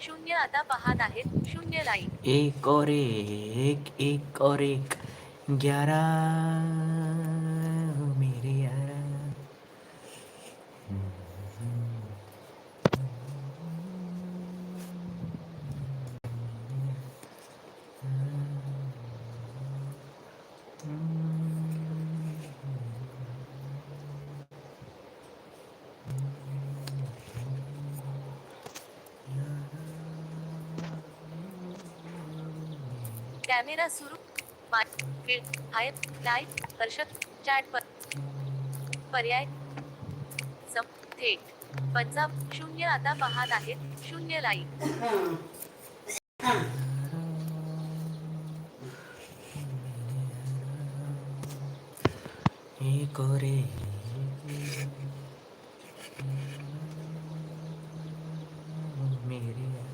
शून्य आता पाहत आहेत शून्य लाईन एक और एक एक और एक ग्यारह मेरे यारा कॅमेरा सुरू. फील्ड हाय लाइट दर्शक चॅट पर पर्याय सम थेट. पंजाब शून्य आता पाहत आहेत. शून्य लाइट एक और एक मेरे यारा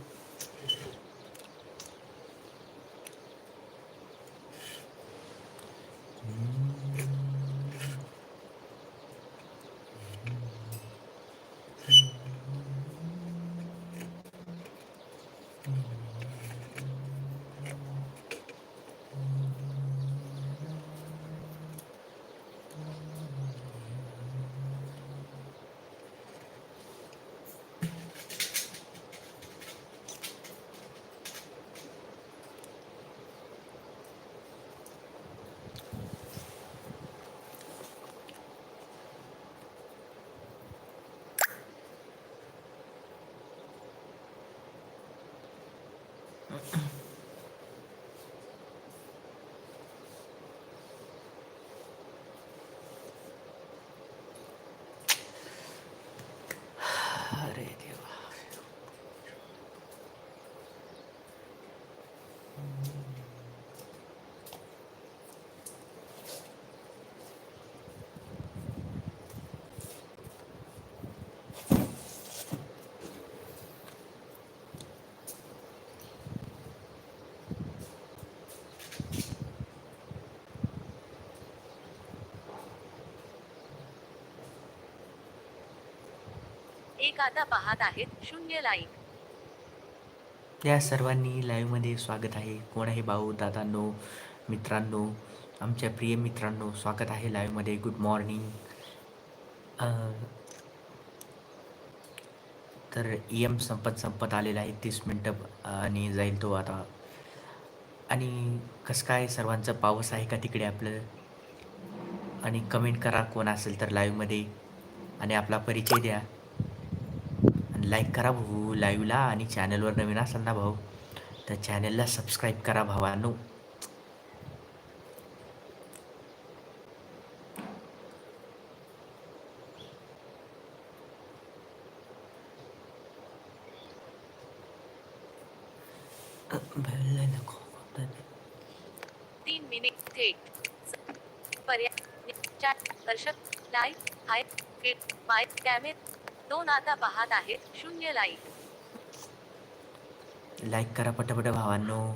अरे देवा एक आता पाहत आहेत शून्य लाईक या सर्वांनी लाईव्हमध्ये स्वागत आहे. कोण आहे भाऊ दादांनो मित्रांनो? आमच्या प्रिय मित्रांनो स्वागत आहे लाईव्हमध्ये गुड मॉर्निंग तर एम संपत संपत आलेला आहे. तीस मिनटं आणि जाईल तो आता. आणि कसं काय सर्वांचं पाऊस आहे का तिकडे आपलं? आणि कमेंट करा कोण असेल तर लाईव्हमध्ये आणि आपला परिचय द्या. लाईक करा भाऊ लाईव्हला आणि चॅनलवर नवीन असाल ना भाऊ तर चॅनलला सबस्क्राईब करा भावानो नको. तीन मिनिट थेट पर्याय दर्शक like hi field my camera दोन आता पाहत आहेत. शून्य लाईक. लाईक करा पटापट भावांनो.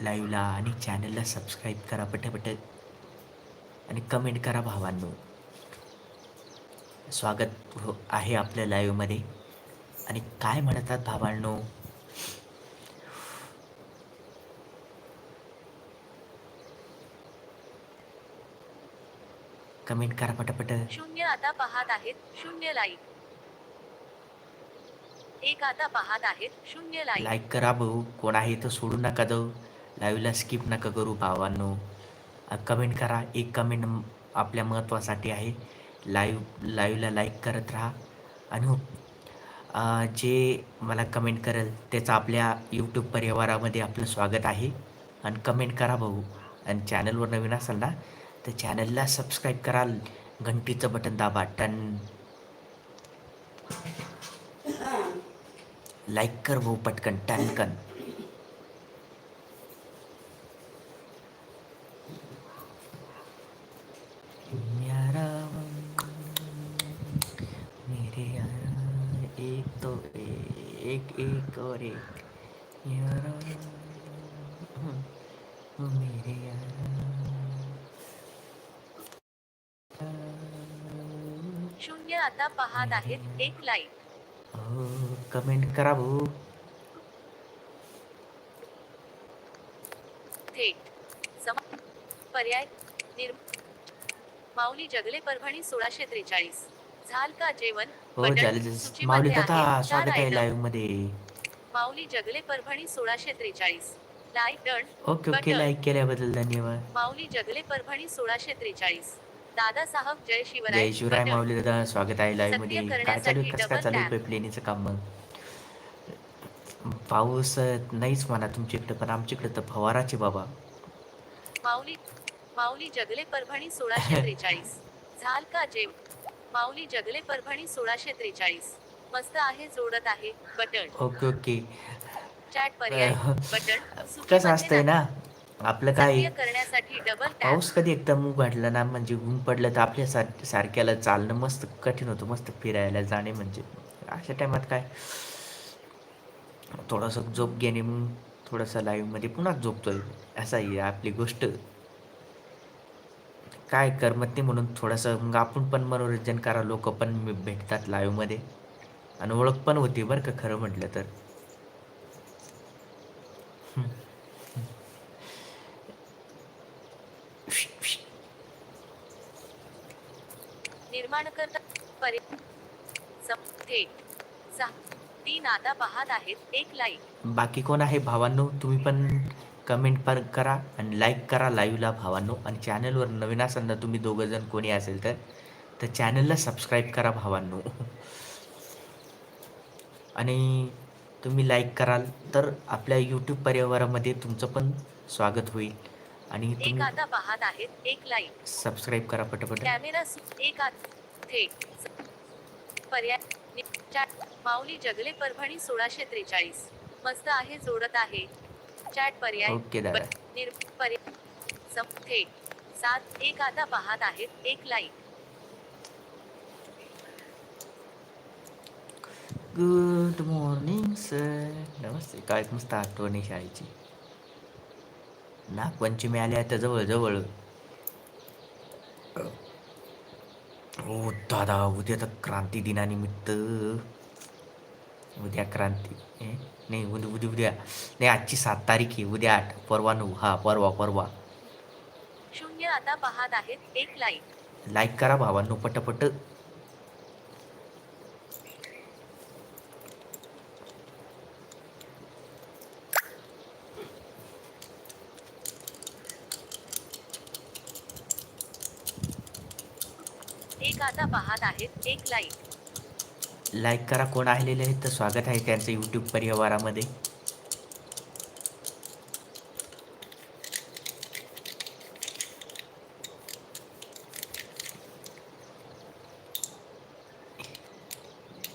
लाईव्हला आणि चॅनलला सबस्क्राईब करा पटापट. आणि कमेंट करा भावांनो. स्वागत हो आहे आपल्या लाईव्हमध्ये. आणि काय म्हणतात भावांनो? कमेंट करा पटापट. शून्य आता पाहत आहेत. शून्य लाईक. एक आता पाहत आहेत शून्य लाईक लाईक करा भाऊ कोण आहे तर सोडू नका जाऊ. लाईव्हला स्किप नका करू भावांनो. कमेंट करा. एक कमेंट आपल्या महत्त्वासाठी आहे. लाईव्ह लाईव्हला लाईक करत राहा. आणि हो जे मला कमेंट करेल त्याचं आपल्या यूट्यूब परिवारामध्ये आपलं स्वागत आहे. आणि कमेंट करा भाऊ. आणि चॅनलवर नवीन असाल ना तर चॅनलला सबस्क्राईब करा. घंटीचं बटन दाबा. टन. लाईक कर भाऊ पटकन टनकन यारा मेरे यारा एक तो एक एक और एक. यारा मेरे यारा. शून्य आता पाहत आहेत एक लाईक हो कमेंट करा भाऊ थेट पर्याय माऊली जगले परभणी सोळाशे त्रेचाळीस. झाल का जेवण? हो झालं. माऊली. दादा स्वागत आहे. लाईव्हमध्ये. माऊली जगले परभणी सोळाशे त्रेचाळीस. Like done okay okay. Like केल्याबद्दल धन्यवाद. माऊली जगले परभणी सोळाशे त्रेचाळीस. दादासाहेब जय शिवराय. जय शिवराय. माऊली दादा. स्वागत आहे लाईव्हमध्ये. काय चालू कसं काय चालू. पाईपलाईनीचं काम मग? पाऊस नाहीच म्हणा तुमच्या इकडे पण आमच्याकडे तर फवाराचे बाबा. माऊली माऊली जगले परभणी सोळाशे त्रेचाळीस. झाल का जेव? माऊली जगले परभणी सोळाशे त्रेचाळीस. मस्त आहे जोडत आहे बटन ओके ओके. चॅट पर्याय बटन कसं असतंय ना आपलं काय? करण्यासाठी डबल पाऊस कधी एकदम उघडला ना म्हणजे ऊन पडलं तर आपल्या सार सारख्याला चालणं मस्त कठीण होतं मस्त फिरायला जाणे म्हणजे. अशा टायमात काय? थोडंसं झोप घेणे मग थोडंसं लाईव्हमध्ये पुन्हा झोपतोय. असा ही आपली गोष्ट. काय करमत नाही म्हणून थोडंसं मग आपण पण मनोरंजन करा लोक पण मी- भेटतात लाईव्हमध्ये आणि ओळख पण होती बरं का खरं म्हटलं तर. थेट सहा तीन आता पाहत आहेत एक लाईक बाकी कोण आहे भावांनो तुम्ही पण कमेंट पण करा आणि लाईक करा लाईव्हला भावांनो. आणि चॅनलवर नवीन असाल ना तुम्ही दोघं जण कोणी असेल तर तर चॅनलला सबस्क्राईब करा भावांनो. आणि तुम्ही लाईक कराल तर आपल्या यूट्यूब परिवारामध्ये तुमचं पण स्वागत होईल. आणि एक तुम्ही आता पाहत आहेत एक लाईक सबस्क्राईब करा पटापट. कॅमेरा सु- एक आत थेट पर्याय चॅट माऊली जगले परभणी सोळाशे त्रेचाळीस. मस्त आहे जोडत आहे. चॅट पर्याय. ओके दादा. थेट सात एक आता पाहत आहेत. एक लाईक गुड मॉर्निंग सर नमस्ते. काय मस्त आठवण शाळेची. नागपंचमी आली आता जवळ जवळ ओ दादा उद्या तर क्रांती दिनानिमित्त. उद्या क्रांती? नाही उद्या उद्या उद्या. नाही आजची सात तारीख आहे. उद्या आठ. परवा नऊ. हा परवा परवा. शून्य आता पाहत आहेत. एक लाईक. लाईक करा भावांनो पटपट. एक आता पाहत आहेत एक लाईक लाईक करा कोण आलेले आहेत तर स्वागत आहे त्यांचं यूट्यूब परिवारामध्ये.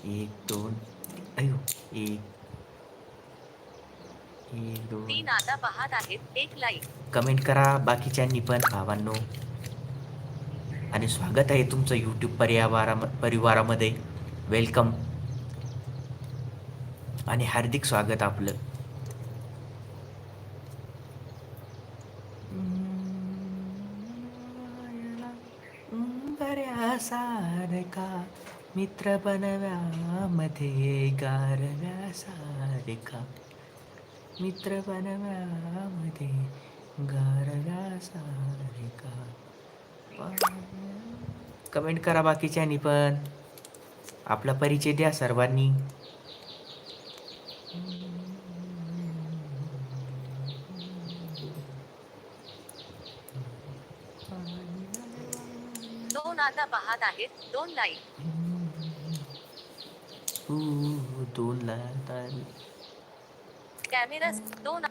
एक दोन अयो एक. एक दोन. तीन आता पाहत आहेत एक लाईक कमेंट करा बाकीच्यांनी पण भावांनो. आणि स्वागत आहे तुमचं यूट्यूब परिवारा परिवारामध्ये. वेलकम आणि हार्दिक स्वागत आपलं. सारखा मित्र बनव्यामध्ये गारव्यासारखा मित्र बनव्यामध्ये गारव्यासारखा कमेंट करा बाकीच्यांनी पण आपला परिचय द्या सर्वांनी दोन आता पाहत आहेत दोन लाईक दोन लाख कॅमेरा दोन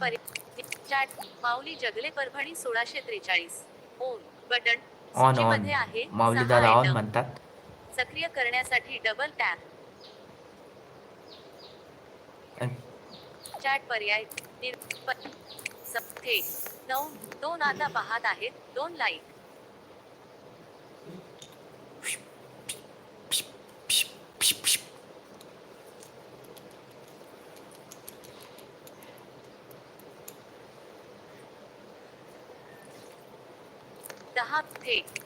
पर्याय चॅट माऊली जगले परभणी सोळाशे त्रेचाळीस. On button. ऑन ऑन सूचीमध्ये आहे माऊली दादा ऑन. म्हणतात. सक्रिय करण्यासाठी डबल टॅप चॅट पर्याय. नऊ. दोन आता पाहत आहेत. दोन लाईक दहा थेट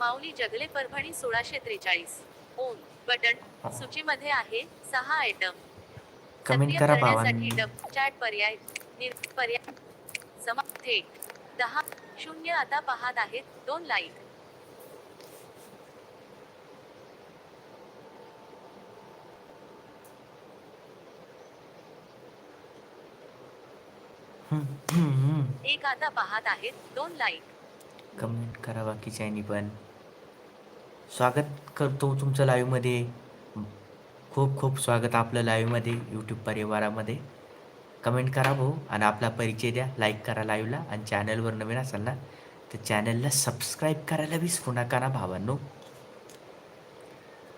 माऊली जगले परभणी सोळाशे त्रेचाळीस. ओन बटन सूचीमध्ये आहे सहा आयटम कमेंट करा भावांनो. चॅट पर्याय पर्याय समा थेट दहा शून्य आता पाहत आहेत. दोन लाईक. एक आता पाहत आहेत. दोन लाईक कमेंट करा बाकीच्यांनी पण. स्वागत करतो तुमचं लाईव्हमध्ये खूप खूप स्वागत आपलं लाईव्हमध्ये यूट्यूब परिवारामध्ये. कमेंट करा भाऊ आणि आपला परिचय द्या. लाईक करा लाईव्हला आणि चॅनलवर नवीन असाल ना तर चॅनलला सबस्क्राईब करायला विसरू नका ना भावांनो.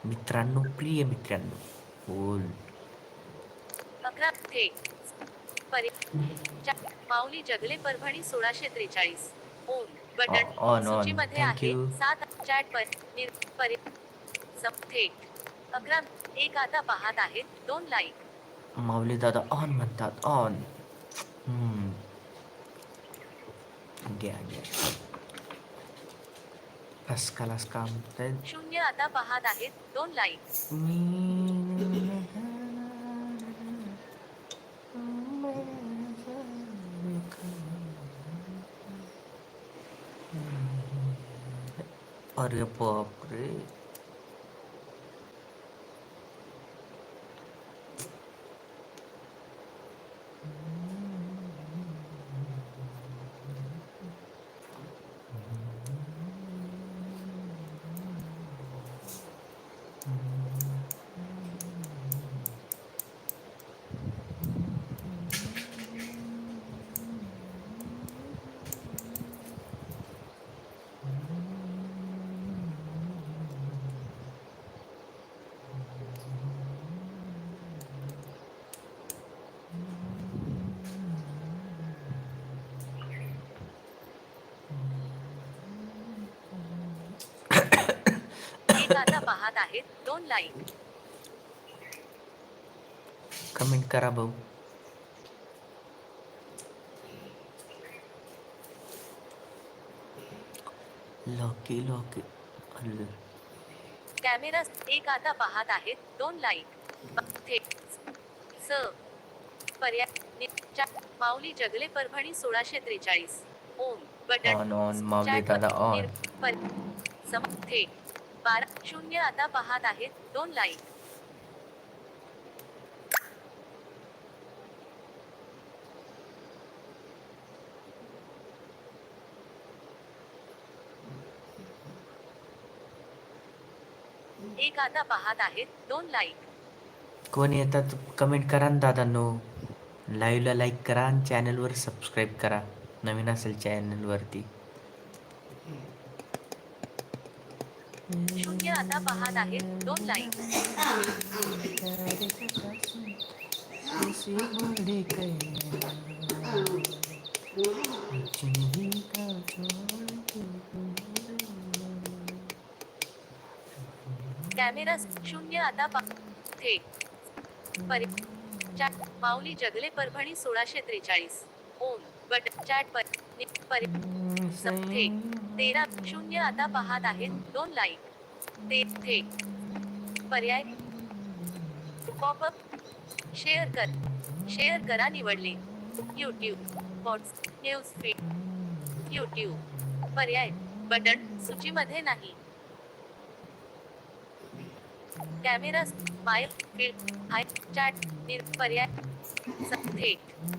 मित्रांनो प्रिय मित्रांनो बोल. माऊली जगले परभणी सोळाशे त्रेचाळीस. On button. सूचीमध्ये आहे. सात चॅट पर थेट अकरा एक आता पाहत आहेत दोन लाईक माऊली दादा ऑन म्हणतात ऑन हम्म. घ्या घ्या अस्कालास काम तर शून्य आता पाहत आहेत दोन लाईक अरे बाप आता पाहत आहेत दोन लाईक कमेंट करा भाऊ. लॉकी लॉकी. कॅमेरा एक आता पाहत आहेत दोन लाईक स पर्याय माऊली जगले परभणी सोळाशे त्रेचाळीस. ओम बटन ऑन ऑन माऊली दादा ऑन सम थेट बारा शून्य आता पाहत आहेत दोन लाईक एक आता पाहत आहेत दोन लाईक कोण येतात कमेंट करा ना दादांनो. लाईव्हला लाईक करा आणि चॅनलवर सबस्क्राईब करा. नवीन असेल चॅनलवरती शून्य आता पाहत आहेत. दोन कॅमेरा शून्य आता थेट परि चॅट माऊली जगले परभणी सोळाशे त्रेचाळीस. ओम बट चॅट पर तेरा शून्य आता पाहत आहेत. दोन लाईक ते थेट पर्याय पॉपअप शेअर कर शेअर करा निवडले। YouTube whats news feed YouTube पर्याय बटन सूचीमध्ये नाही। Camera my field high chat निर पर्याय थेट